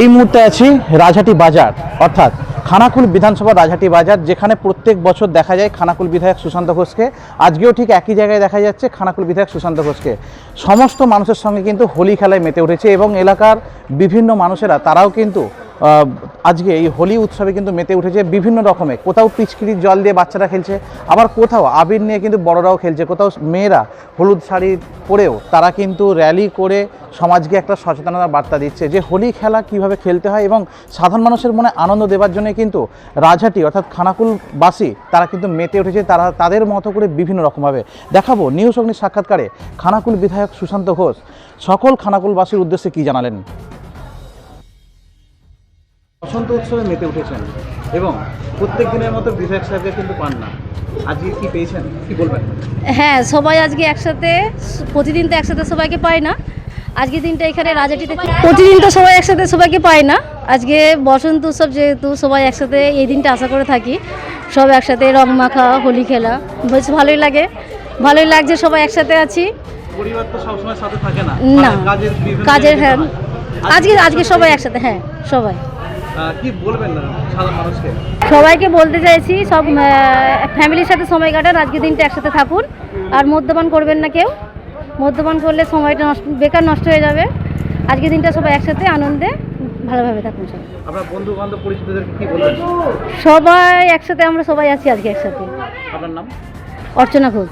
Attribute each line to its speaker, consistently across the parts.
Speaker 1: এই মুহূর্তে আছি রাজহাটি বাজার, অর্থাৎ খানাকুল বিধানসভা রাজহাটি বাজার, যেখানে প্রত্যেক বছর দেখা যায় খানাকুল বিধায়ক সুশান্ত ঘোষকে। আজকেও ঠিক একই জায়গায় দেখা যাচ্ছে খানাকুল বিধায়ক সুশান্ত ঘোষকে। সমস্ত মানুষের সঙ্গে কিন্তু হোলি খেলায় মেতে উঠেছে এবং এলাকার বিভিন্ন মানুষেরা, তারাও কিন্তু আজকে এই হোলি উৎসবে কিন্তু মেতে উঠেছে বিভিন্ন রকমের। কোথাও পিচকিরির জল দিয়ে বাচ্চারা খেলছে, আবার কোথাও আবির নিয়ে কিন্তু বড়রাও খেলছে। কোথাও মেয়েরা হলুদ শাড়ি পরেও তারা কিন্তু র্যালি করে সমাজকে একটা সচেতনতার বার্তা দিচ্ছে যে হোলি খেলা কীভাবে খেলতে হয় এবং সাধারণ মানুষের মনে আনন্দ দেওয়ার জন্য কিন্তু রাজহাটি অর্থাৎ খানাকুলবাসী তারা কিন্তু মেতে উঠেছে। তারা তাদের মতো করে বিভিন্ন রকমভাবে। দেখাবো নিউজ অগ্নির সাক্ষাৎকারে খানাকুল বিধায়ক সুশান্ত ঘোষ। সকল খানাকুলবাসীর উদ্দেশ্যে কি জানালেন? বসন্ত উৎসবে মেতে উঠেছেন এবং প্রত্যেক দিনের মতো বিধায়ক সাহেবকে কিন্তু পান না। আজকে কি পেয়েছেন? কি বলবেন?
Speaker 2: হ্যাঁ সবাই আজকে একসাথে প্রতিদিন তো একসাথে সবাইকে পায় না। আজকে দিনটা এখানে রাজাটিতে প্রতিদিন তো সবাই একসাথে সবাইকে পায় না। আজকে বসন্ত উৎসব যেহেতু সবাই একসাথে এই দিনটা আশা করে থাকি। সব একসাথে রং মাখা হোলি খেলা বেশ ভালোই লাগে। ভালোই লাগছে সবাই একসাথে আছি।
Speaker 1: পরিবার তো সবসময় সাথে থাকে না। কাজের
Speaker 2: হ্যাঁ। আজকে আজকে সবাই একসাথে হ্যাঁ সবাই।
Speaker 1: কি বলবেন সাধারণ মানুষকে?
Speaker 2: সবাইকে বলতে চাইছি সব ফ্যামিলির সাথে সময় কাটান আজকে দিনটা একসাথে থাকুন। আর মদ্যপান করবেন না কেউ। মদ্যপান করলে সময়টা নষ্ট বেকার নষ্ট হয়ে যাবে। আজকে দিনটা সবাই একসাথে আনন্দে ভালোভাবে থাকুন সবাই।
Speaker 1: আপনার বন্ধু বান্ধব পরিচিতদেরকে কি বলবেন?
Speaker 2: সবাই একসাথে আমরা সবাই আছি আজকে একসাথে।
Speaker 1: আপনার নাম?
Speaker 2: অর্চনা ঘোষ।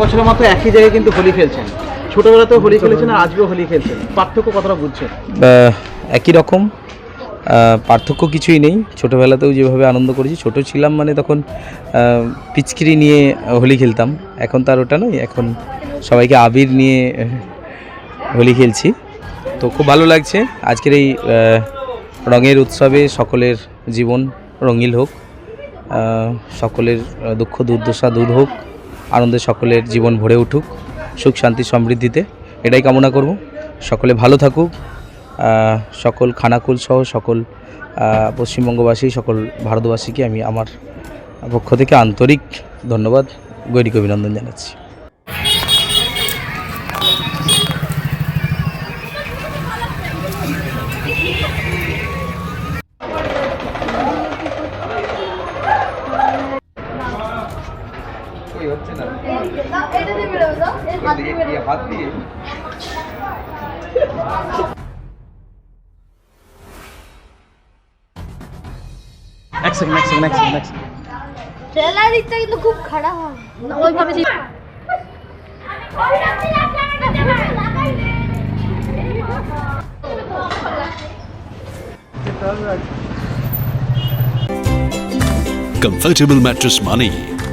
Speaker 1: বছরের মতো একই জায়গায় কিন্তু হোলি খেলছেন। ছোটবেলাতেও হোলি খেলেছেন আর আজকেও হোলি খেলছেন। পার্থক্য কতটা বুঝছেন?
Speaker 3: একই রকম। পার্থক্য কিছুই নেই। ছোটোবেলাতেও যেভাবে আনন্দ করেছি, ছোট ছিলাম মানে তখন পিচকিরি নিয়ে হোলি খেলতাম। এখন তার ওটা নয়, এখন সবাইকে আবির নিয়ে হোলি খেলছি। তো খুব ভালো লাগছে। আজকের এই রঙের উৎসবে সকলের জীবন রঙিল হোক সকলের দুঃখ দুর্দশা দূর হোক, আনন্দে সকলের জীবন ভরে উঠুক। সুখ, শান্তি, সমৃদ্ধিতে। এটাই কামনা করব। সকলে ভালো থাকুক। সকল খানাকুল সহ সকল পশ্চিমবঙ্গবাসী, সকল ভারতবাসীকে আমি আমার পক্ষ থেকে আন্তরিক ধন্যবাদ। গৈরিক অভিনন্দন জানাচ্ছি।
Speaker 1: এক সেকেন্ড এক সেকেন্ড এক সেকেন্ড এক সেকেন্ড
Speaker 4: ট্রেলার দিকটা কিন্তু খুব খারাপ হয়
Speaker 2: ওইভাবে যে-
Speaker 5: কমফর্টেবল ম্যাট্রেস মানেই